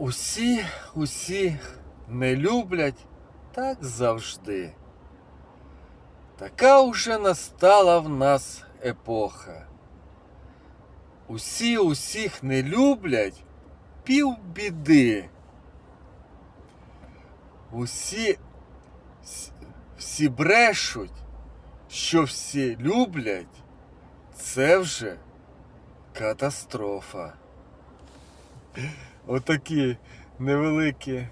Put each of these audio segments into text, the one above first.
Усі, усі не люблять так завжди. Така уже настала в нас епоха. Усі усіх не люблять півбіди. Усі всі брешуть, що всі люблять, це вже катастрофа. Отакі невеликі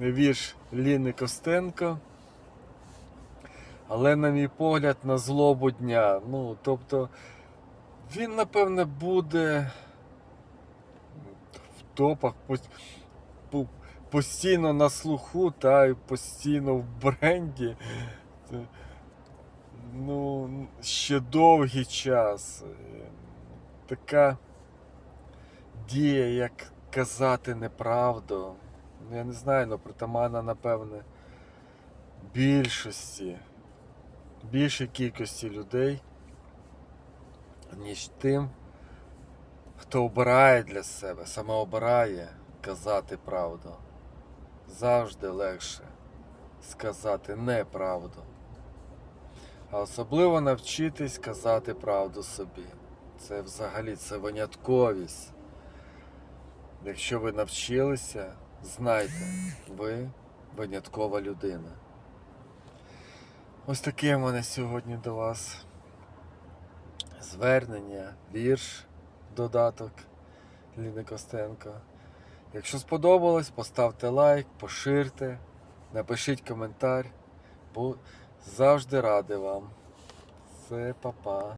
вірш Ліни Костенко. Але, на мій погляд, на злобу дня. Ну, тобто, він, напевне, буде в топах постійно на слуху, та й постійно в бренді. Ну, ще довгий час. Е, Така дія, як казати неправду. Ну, Я не знаю, але притаманна, напевне, більшості, більшій кількості людей, ніж тим, хто обирає для себе, саме обирає казати правду. Завжди легше сказати неправду. А особливо навчитись казати правду собі. Це взагалі це винятковість. Якщо ви навчилися, знайте, ви виняткова людина. Ось таке в мене сьогодні до вас звернення, вірш, додаток Ліни Костенко. Якщо сподобалось, поставте лайк, поширте, напишіть коментар, бо завжди радий вам. Це папа.